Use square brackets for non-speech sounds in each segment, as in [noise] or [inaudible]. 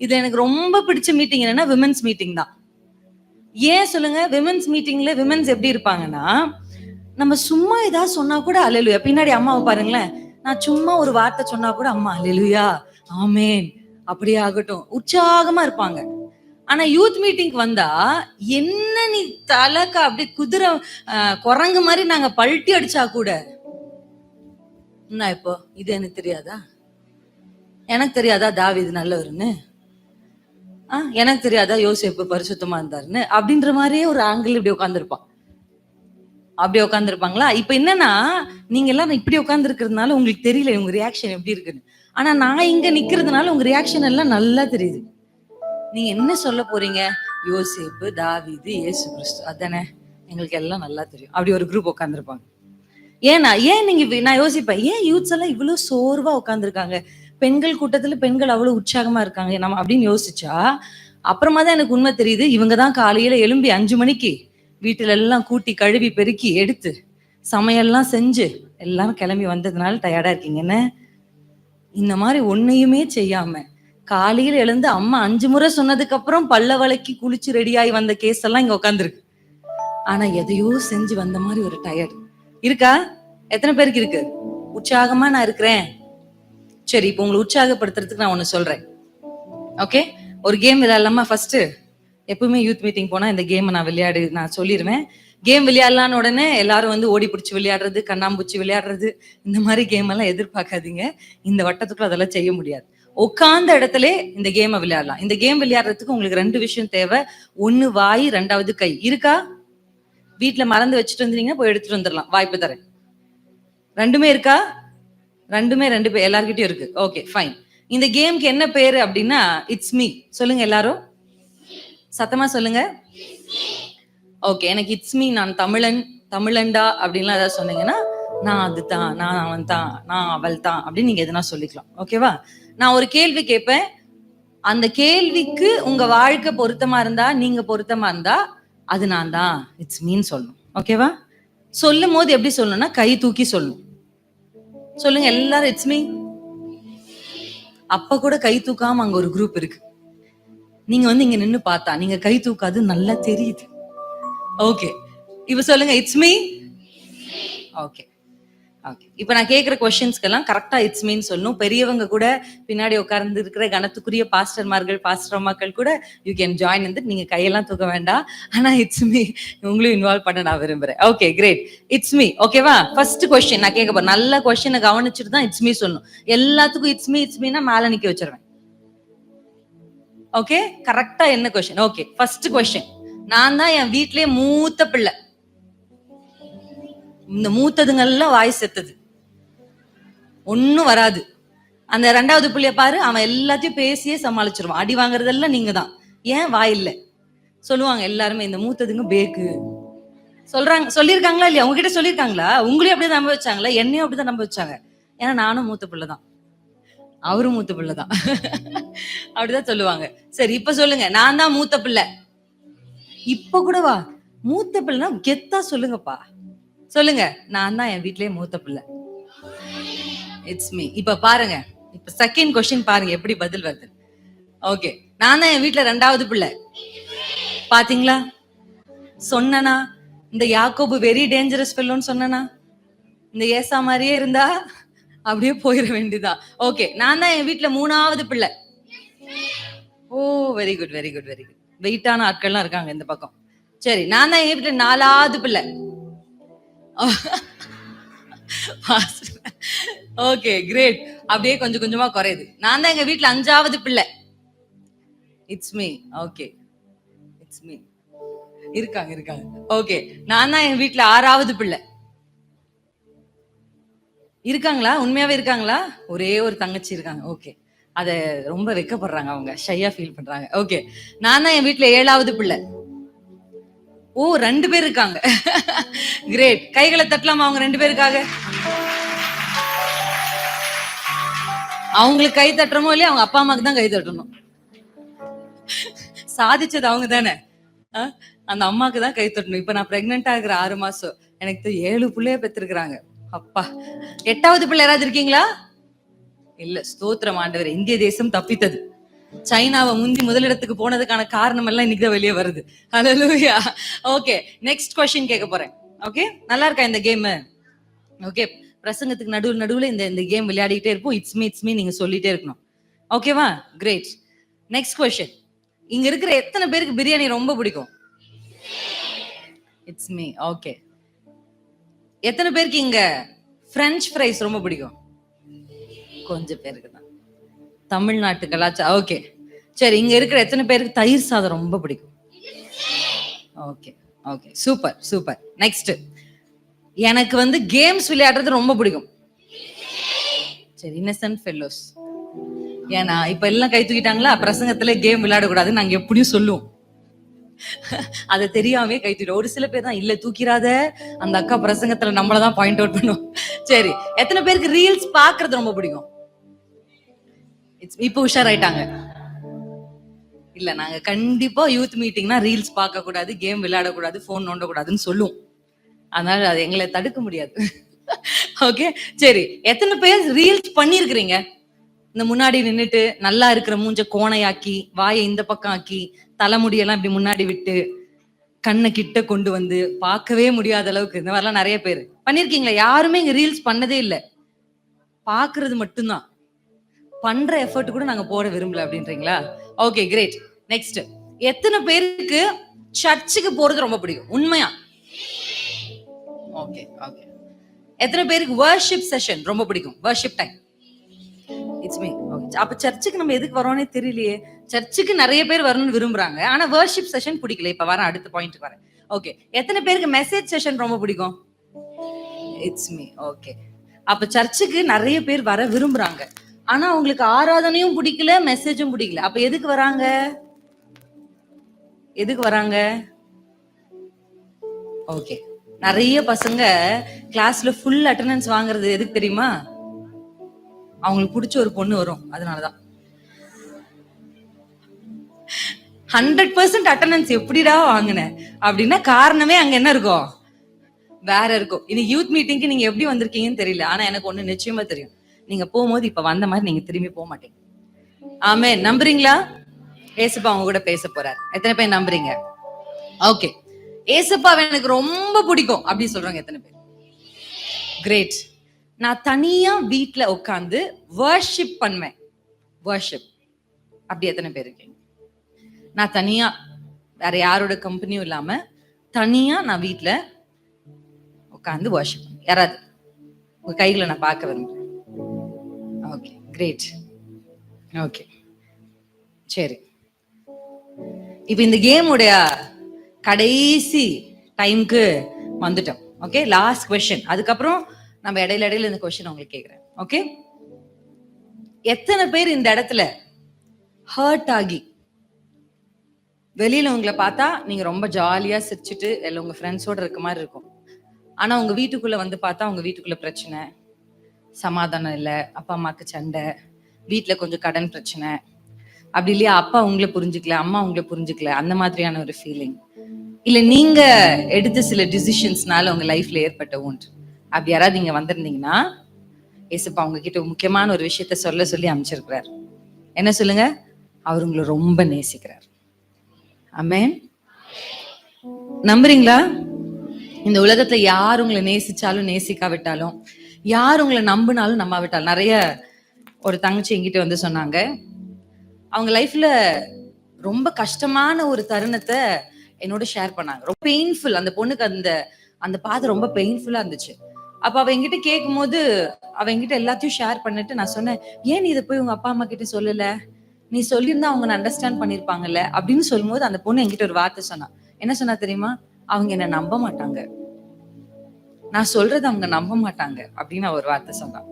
இது எனக்கு ரொம்ப பிடிச்ச மீட்டிங் என்னன்னா விமன்ஸ் மீட்டிங் தான். ஏன் சொல்லுங்க? விமன்ஸ் மீட்டிங்ல விமன்ஸ் எப்படி இருப்பாங்கன்னா நம்ம சும்மா ஏதாவது சொன்னா கூட அலலுயா பின்னாடி அம்மாவை பாருங்களேன். நான் சும்மா ஒரு வார்த்தை சொன்னா கூட அம்மா அலலுயா ஆமேன் அப்படியே ஆகட்டும். உற்சாகமா இருப்பாங்க. ஆனா யூத் மீட்டிங்க்கு வந்தா என்ன நீ தலக்க அப்படியே குதிரை குரங்கு மாதிரி நாங்க பல்ட்டி அடிச்சா கூட என்ன இப்போ? இது எனக்கு தெரியாதா? எனக்கு தெரியாதா தாவீது நல்லவருன்னு எனக்கு தெரியாதா யோசேப்பு பரிசுத்தமா இருந்தாருன்னு. அப்படின்ற மாதிரியே ஒரு ஆங்கிள் இப்படி உட்காந்துருப்பான் அப்படி உட்காந்துருப்பாங்களா இப்ப என்னன்னா நீங்க எல்லாம் இப்படி உட்காந்துருக்கிறதுனால உங்களுக்கு தெரியல உங்க ரியாக்ஷன் எப்படி இருக்குன்னு. ஆனா நான் இங்க நிக்கிறதுனால உங்க ரியாக்ஷன் எல்லாம் நல்லா தெரியுது. நீங்க என்ன சொல்ல போறீங்க? யோசேப்பு தாவிது ஏசு கிறிஸ்து. அதானே? எங்களுக்கு எல்லாம் நல்லா தெரியும். அப்படி ஒரு குரூப் உட்காந்துருப்பாங்க ஏன்னா ஏன் நீங்க நான் யோசிப்பேன் ஏன் யூத்ஸ் எல்லாம் இவ்வளவு சோர்வா உட்காந்துருக்காங்க பெண்கள் கூட்டத்துல பெண்கள் அவ்வளவு உற்சாகமா இருக்காங்க. நம்ம அப்படின்னு யோசிச்சா அப்புறமா தான் எனக்கு உண்மை தெரியுது. இவங்க தான் காலையில எழும்பி அஞ்சு மணிக்கு வீட்டுல எல்லாம் கூட்டி கழுவி பெருக்கி எடுத்து சமையல்லாம் செஞ்சு எல்லாம் கிளம்பி வந்ததுனால டயர்டா இருக்கீங்க. என்ன? இந்த மாதிரி ஒன்னையுமே செய்யாம காலையில எழுந்து அம்மா அஞ்சு முறை சொன்னதுக்கு அப்புறம் பல்ல வளைக்கி குளிச்சு ரெடியாகி வந்த கேஸ் எல்லாம் இங்க உட்காந்துருக்கு ஆனா எதையோ செஞ்சு வந்த மாதிரி ஒரு டயர்டு இருக்கா? எத்தனை பேருக்கு இருக்கு? உற்சாகமா நான் இருக்கிறேன். சரி இப்போ உங்களை உற்சாகப்படுத்துறதுக்கு நான் ஒன்று சொல்றேன். ஓகே ஒரு கேம் விளையாடலாமா ஃபர்ஸ்ட் எப்பவுமே யூத் மீட்டிங் போனால் இந்த கேமை நான் விளையாடு நான் சொல்லிடுவேன் கேம் விளையாடலான்னு உடனே எல்லாரும் வந்து ஓடி பிடிச்சி விளையாடுறது கண்ணாம்பூச்சி விளையாடுறது இந்த மாதிரி கேம் எல்லாம் எதிர்பார்க்காதீங்க. இந்த வட்டத்துக்குள்ள அதெல்லாம் செய்ய முடியாது. உட்கார்ந்த இடத்துல இந்த கேமை விளையாடலாம். இந்த கேம் விளையாடுறதுக்கு உங்களுக்கு ரெண்டு விஷயம் தேவை. ஒன்னு வாய் ரெண்டாவது கை. இருக்கா? வீட்டில் மறந்து வச்சுட்டு வந்துருங்க போய் எடுத்துட்டு வந்துடலாம். வாய்ப்பு தரேன். ரெண்டுமே இருக்கா? ரெண்டுமே ரெண்டு பேர் எல்லார்கிட்டயும் இருக்கு. ஓகே ஃபைன் இந்த கேம்க்கு என்ன பேரு அப்படின்னா இட்ஸ் மீ சொல்லுங்க எல்லாரும். சத்தமா சொல்லுங்க. ஓகே எனக்கு இட்ஸ் மீ நான் தமிழன் தமிழன்டா அப்படின்லாம் ஏதாவது சொன்னீங்கன்னா நான் அதுதான் நான் அவன் தான் நான் அவள் தான் அப்படின்னு நீங்க எதுனா சொல்லிக்கலாம். ஓகேவா நான் ஒரு கேள்வி கேட்பேன். அந்த கேள்விக்கு உங்க வாழ்க்கை பொருத்தமா இருந்தா நீங்க பொருத்தமா இருந்தா அது நான் தான் இட்ஸ் மீன் சொல்லணும். ஓகேவா சொல்லும் போது எப்படி சொல்லணும்னா கை தூக்கி சொல்லணும். சொல்லுங்க எல்லாரும் இட்ஸ் மீ அப்ப கூட கை தூக்காம அங்க ஒரு குரூப் இருக்கு. நீங்க வந்து இங்க நின்னு பார்த்தா நீங்க கை தூக்காது நல்லா தெரியுது. ஓகே இப்ப சொல்லுங்க இட்ஸ் மீ ஓகே ஓகே இப்ப நான் கேட்குற கொஸ்டின்ஸ்க்கெல்லாம் கரெக்டா இட்ஸ் மீன் சொல்லணும். பெரியவங்க கூட பின்னாடி உட்கார்ந்து இருக்கிற கணத்துக்குரிய பாஸ்டர்மார்கள் பாஸ்டர்மாக்கள் கூட யூ கேன் ஜாயின் வந்து நீங்க கையெல்லாம் தூக்க வேண்டாம். ஆனா இட்ஸ் மீ உங்களையும் இன்வால்வ் பண்ண நான் விரும்புறேன். ஓகே கிரேட் இட்ஸ் மீ ஓகேவா ஃபர்ஸ்ட் கொஸ்டின் நான் கேட்க போறேன். நல்ல கொஸ்டினை கவனிச்சுட்டு தான் இட்ஸ் மீ சொல்லணும். எல்லாத்துக்கும் இட்ஸ் மீ இட்ஸ் மீனா மேல நிக்க வச்சிருவேன். ஓகே கரெக்டா என்ன கொஸ்டின் ஓகே ஃபர்ஸ்ட் கொஸ்டின் நான் தான் என் வீட்லயே மூத்த பிள்ளை. இந்த மூத்ததுங்கெல்லாம் வாய் செத்தது. ஒன்னும் வராது. அந்த ரெண்டாவது பிள்ளைய பாரு அவன் எல்லாத்தையும் பேசியே சமாளிச்சிருவான். அடி வாங்குறதெல்லாம் நீங்க தான் ஏன்? வாய் இல்ல. சொல்லுவாங்க எல்லாருமே இந்த மூத்ததுங்க பேக்கு. சொல்றாங்க சொல்லியிருக்காங்களா இல்லையா? உங்ககிட்ட சொல்லியிருக்காங்களா? உங்களையும் அப்படியே நம்ப வச்சாங்களா? என்னையும் அப்படிதான் நம்ப வச்சாங்க. ஏன்னா நானும் மூத்த பிள்ளை தான் அவரும் மூத்த பிள்ளை தான் [laughs] அப்படிதான் சொல்லுவாங்க. சரி இப்ப சொல்லுங்க. நான் தான் மூத்த பிள்ளை. இப்ப கூட வா. மூத்த பிள்ளைனா கெத்தா சொல்லுங்கப்பா. சொல்லுங்க. நான் தான் என் வீட்லயே மூத்த பிள்ளை. இட்ஸ் மீ இப்ப பாருங்க. இப்ப செகண்ட் கொஸ்டின் பாருங்க எப்படி பதில் வருது. ஓகே நான் தான் என் வீட்டுல ரெண்டாவது பிள்ளை. பாத்தீங்களா? சொன்னனா இந்த யாக்கோபு வெரி டேஞ்சரஸ் பெல்லோன்னு சொன்னனா இந்த ஏசா மாதிரியே இருந்தா அப்படியே போயிட வேண்டியதான் ஓகே நான் தான் என் வீட்டுல மூணாவது பிள்ளை. ஓ very good very good very good வெயிட்டான ஆட்கள்லாம் இருக்காங்க இந்த பக்கம். சரி நான் தான் என் வீட்டுல நாலாவது பிள்ளை. [laughs] ஓகே கிரேட் அப்படியே கொஞ்சம் கொஞ்சமா குறையுது. நான் தான் எங்க வீட்டுல அஞ்சாவது பிள்ளை. It's me okay it's me இருக்காங்க இருக்காங்க. ஓகே நான் தான் எங்க வீட்டுல ஆறாவது பிள்ளை. இருக்காங்களா? உண்மையாவே இருக்காங்களா? ஒரே ஒரு தங்கச்சி இருக்காங்க. ஓகே அத ரொம்ப வெக்கப்படுறாங்க அவங்க. ஷையா ஃபீல் பண்றாங்க. ஓகே நான் தான் என் வீட்டுல ஏழாவது பிள்ளை. ஓ ரெண்டு பேர் இருக்காங்க. கிரேட் கைகளை தட்டலாமா அவங்க ரெண்டு பேருக்காக? அவங்களுக்கு கை தட்டுறமோ இல்லையா? அவங்க அப்பா அம்மாக்கு தான் கை தட்டணும். சாதிச்சது அவங்க தானே. அந்த அம்மாக்கு தான் கை தட்டணும். இப்ப நான் பிரெக்னெண்டா இருக்கிற ஆறு மாசம் எனக்கு ஏழு பிள்ளைய பெற்றிருக்கிறாங்க அப்பா. எட்டாவது பிள்ளை யாராவது இருக்கீங்களா? இல்ல ஸ்தோத்திரம் ஆண்டவர். இந்திய தேசம் தப்பித்தது. சைனாவை முந்தி முதலிடத்துக்கு போனதுக்கான காரணம் எல்லாம் இன்னைக்கு தான் வெளியே வருது. ஹalleluya ஓகே நெக்ஸ்ட் கொஸ்டின் கேட்க போறேன். ஓகே நல்லா இருக்கா இந்த கேம் ஓகே பிரசங்கத்துக்கு நடுவில் நடுவில் இந்த இந்த கேம் விளையாடிட்டே இருப்போம். இட்ஸ் மீ இட்ஸ் மீ நீங்க சொல்லிட்டே இருக்கணும். ஓகேவா கிரேட் நெக்ஸ்ட் கொஸ்டின் இங்க இருக்கிற எத்தனை பேருக்கு பிரியாணி ரொம்ப பிடிக்கும்? இட்ஸ் மீ ஓகே எத்தனை பேருக்கு இங்க பிரெஞ்ச் ஃப்ரைஸ் ரொம்ப பிடிக்கும்? கொஞ்சம் பேருக்கு தான். தமிழ்நாட்டு கலாச்சாரம். ஓகே. சரி இங்க இருக்கிற எத்தனை பேருக்கு தயிர் சாதம் ரொம்ப பிடிக்கும்? Okay okay. Super super. Next எனக்கு வந்து கேம்ஸ் விளையாடுறது ரொம்ப பிடிக்கும். சரி இன்னசென்ட் ஃபெல்லோஸ் ஏன்னா இப்ப எல்லாம் கை தூக்கிட்டாங்களா? பிரசங்கத்துல கேம் விளையாடக்கூடாதுன்னு நாங்க எப்படியும் சொல்லுவோம். அதை தெரியாமே கை தூக்கிடும் ஒரு சில பேர் தான் இல்ல தூக்கிறாத அந்த அக்கா பிரசங்கத்துல நம்மளதான் பாயிண்ட் அவுட் பண்ணுவோம் சரி எத்தனை பேருக்கு ரீல்ஸ் பாக்குறது ரொம்ப பிடிக்கும்? இட்ஸ் இப்போ உஷார் உஷாராயிட்டாங்க. இல்ல நாங்க கண்டிப்பா யூத் மீட்டிங்னா ரீல்ஸ் பார்க்க கூடாது கேம் விளையாடக்கூடாது போன் நோண்ட கூடாதுன்னு சொல்லுவோம். அதனால அது எங்களை தடுக்க முடியாது. [laughs] ஓகே சரி எத்தனை பேர் ரீல்ஸ் பண்ணிருக்கிறீங்க இந்த முன்னாடி நின்னுட்டு நல்லா இருக்கிற மூஞ்ச கோணையாக்கி வாயை இந்த பக்கம் ஆக்கி தலைமுடியெல்லாம் இப்படி முன்னாடி விட்டு கண்ணை கிட்ட கொண்டு வந்து பார்க்கவே முடியாத அளவுக்கு. இந்த மாதிரிலாம் நிறைய பேர். பண்ணிருக்கீங்களா யாருமே இங்க ரீல்ஸ் பண்ணதே இல்லை. பாக்குறது மட்டும்தான். பண்ற எஃபர்ட் கூட நாங்க போட விரும்பல அப்படின்றீங்களா? ஓகே கிரேட் நெக்ஸ்ட் எத்தனை பேருக்கு சர்ச்சுக்கு போறது ரொம்ப பிடிக்கும்? உண்மையா? ஓகே ஓகே எத்தனை பேருக்கு வர்ஷிப் செஷன் ரொம்ப பிடிக்கும்? வர்ஷிப் டைம் இட்ஸ் மீ அப்ப சர்ச்சுக்கு நம்ம எதுக்கு வரோம்னே தெரியலையே. சர்ச்சுக்கு நிறைய பேர் வரணும்னு விரும்புறாங்க. ஆனா வர்ஷிப் செஷன் பிடிக்கல. இப்ப வரேன் அடுத்த பாயிண்ட் வரேன். ஓகே எத்தனை பேருக்கு மெசேஜ் செஷன் ரொம்ப பிடிக்கும்? இட்ஸ் மீ ஓகே அப்ப சர்ச்சுக்கு நிறைய பேர் வர விரும்புறாங்க. ஆனா அவங்களுக்கு ஆராதனையும் பிடிக்கல மெசேஜும் பிடிக்கல. அப்ப எதுக்கு வராங்க? எதுக்கு வராங்க? ஓகே நிறைய பசங்க கிளாஸ்ல ஃபுல் அட்டண்டன்ஸ் வாங்குறது எதுக்கு தெரியுமா? அவங்களுக்கு பிடிச்ச ஒரு பொண்ணு வரும் அதனாலதான். ஹண்ட்ரட் பர்சன்ட் அட்டண்டன்ஸ் எப்படிடா வாங்கின? அப்படின்னா காரணமே அங்க என்ன இருக்கும்? வேற இருக்கும். இது யூத் மீட்டிங்க்கு நீங்க எப்படி வந்திருக்கீங்கன்னு தெரியல. ஆனா எனக்கு ஒண்ணு நிச்சயமா தெரியும். நீங்க போகும்போது இப்ப வந்த மாதிரி நீங்க திரும்பி போக மாட்டீங்க. ஆமே நம்புறீங்களா? ஏசப்பா அவங்க கூட பேச போறாரு. எத்தனை பேர் நம்புறீங்க? ஓகே ஏசப்பா எனக்கு ரொம்ப பிடிக்கும். அப்படின்னு சொல்றாங்க எத்தனை பேர்? கிரேட் நான் தனியா வீட்டுல உட்காந்து வர்ஷிப் பண்ணுவேன். வர்ஷிப் அப்படி எத்தனை பேர் இருக்கீங்க? நான் தனியா வேற யாரோட கம்பெனியும் இல்லாம தனியா நான் வீட்டுல உட்காந்து வர்ஷிப் யாராவது? உங்க கைகளை நான் பார்க்க விரும்புறேன். ஓகே. Great okay. சரி. இப்போ இந்த கேமுடைய கடைசி டைம்க்கு வந்துட்டோம். ஓகே லாஸ்ட் கொஸ்டின் அதுக்கப்புறம் நம்ம இடையில இடையில இந்த கொஸ்டின் உங்களுக்கு கேட்குறேன் ஓகே எத்தனை பேர் இந்த இடத்துல ஹர்ட் ஆகி வெளியில உங்களை பார்த்தா நீங்க ரொம்ப ஜாலியா சிரிச்சுட்டு இல்லை உங்க ஃப்ரெண்ட்ஸோட இருக்க மாதிரி இருக்கும். ஆனா உங்க வீட்டுக்குள்ள வந்து பார்த்தா உங்க வீட்டுக்குள்ள பிரச்சனை சமாதானம் இல்லை அப்பா அம்மாவுக்கு சண்டை வீட்டில் கொஞ்சம் கடன் பிரச்சனை. அப்படி இல்லையா? அப்பா உங்களை புரிஞ்சுக்கல அம்மா உங்களை புரிஞ்சுக்கல அந்த மாதிரியான ஒரு ஃபீலிங் இல்ல நீங்க எடுத்த சில டிசிஷன்ஸ்னால உங்க லைஃப்ல ஏற்பட்ட ஒன்று அப்படி யாராவது இங்க வந்திருந்தீங்கன்னா ஏசப்பா உங்ககிட்ட முக்கியமான ஒரு விஷயத்த சொல்ல சொல்லி அமைச்சிருக்கிறார் என்ன சொல்லுங்க? அவர் உங்களை ரொம்ப நேசிக்கிறார். அமேன் நம்புறீங்களா? இந்த உலகத்துல யார் உங்களை நேசிச்சாலும் நேசிக்காவிட்டாலும் யார் உங்களை நம்பினாலும் நம்பாவிட்டாலும் நிறைய ஒரு தங்கச்சி என்கிட்ட வந்து சொன்னாங்க. அவங்க லைஃப்ல ரொம்ப கஷ்டமான ஒரு தருணத்தை என்னோட ஷேர் பண்ணாங்க. ரொம்ப பெயின்ஃபுல் அந்த பொண்ணுக்கு அந்த அந்த பாதை ரொம்ப பெயின்ஃபுல்லா இருந்துச்சு. அப்ப அவ என்கிட்ட கேட்கும்போது அவ என்கிட்ட எல்லாத்தையும் ஷேர் பண்ணிட்டு நான் சொன்னேன் ஏன் நீ இதை போய் உங்க அப்பா அம்மா கிட்ட சொல்லல? நீ சொல்லியிருந்தா அவங்க அண்டர்ஸ்டாண்ட் பண்ணிருப்பாங்கல்ல அப்படின்னு சொல்லும்போது அந்த பொண்ணு என்கிட்ட ஒரு வார்த்தை சொன்னா. என்ன சொன்னா தெரியுமா? அவங்க என்ன நம்ப மாட்டாங்க. நான் சொல்றது அவங்க நம்ப மாட்டாங்க அப்படின்னு ஒரு வார்த்தை சொன்னான்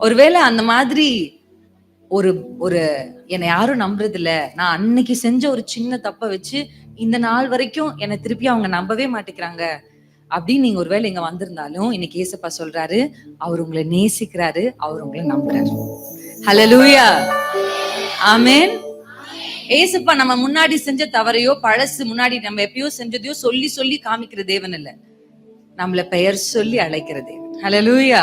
ஒருவேளை அந்த மாதிரி ஒரு ஒரு என்னை யாரும் நம்புறது இல்ல நான் அன்னைக்கு செஞ்ச ஒரு சின்ன தப்ப வச்சு இந்த நாள் வரைக்கும் என்னை திருப்பி அவங்க நம்பவே மாட்டேங்கிறாங்க அப்படின்னு நீங்க ஒருவேளை இங்க வந்திருந்தாலும் இன்னைக்கு ஏசப்பா சொல்றாரு அவர் உங்களை நேசிக்கிறாரு அவர் உங்களை நம்புறாரு. ஹலோ லூயா ஆமேன் ஏசப்பா நம்ம முன்னாடி செஞ்ச தவறையோ பழசு முன்னாடி நம்ம எப்பயோ செஞ்சதையோ சொல்லி சொல்லி காமிக்கிற தேவன் இல்லை. நம்மள பெயர் சொல்லி அழைக்கிறது. ஹலலூயா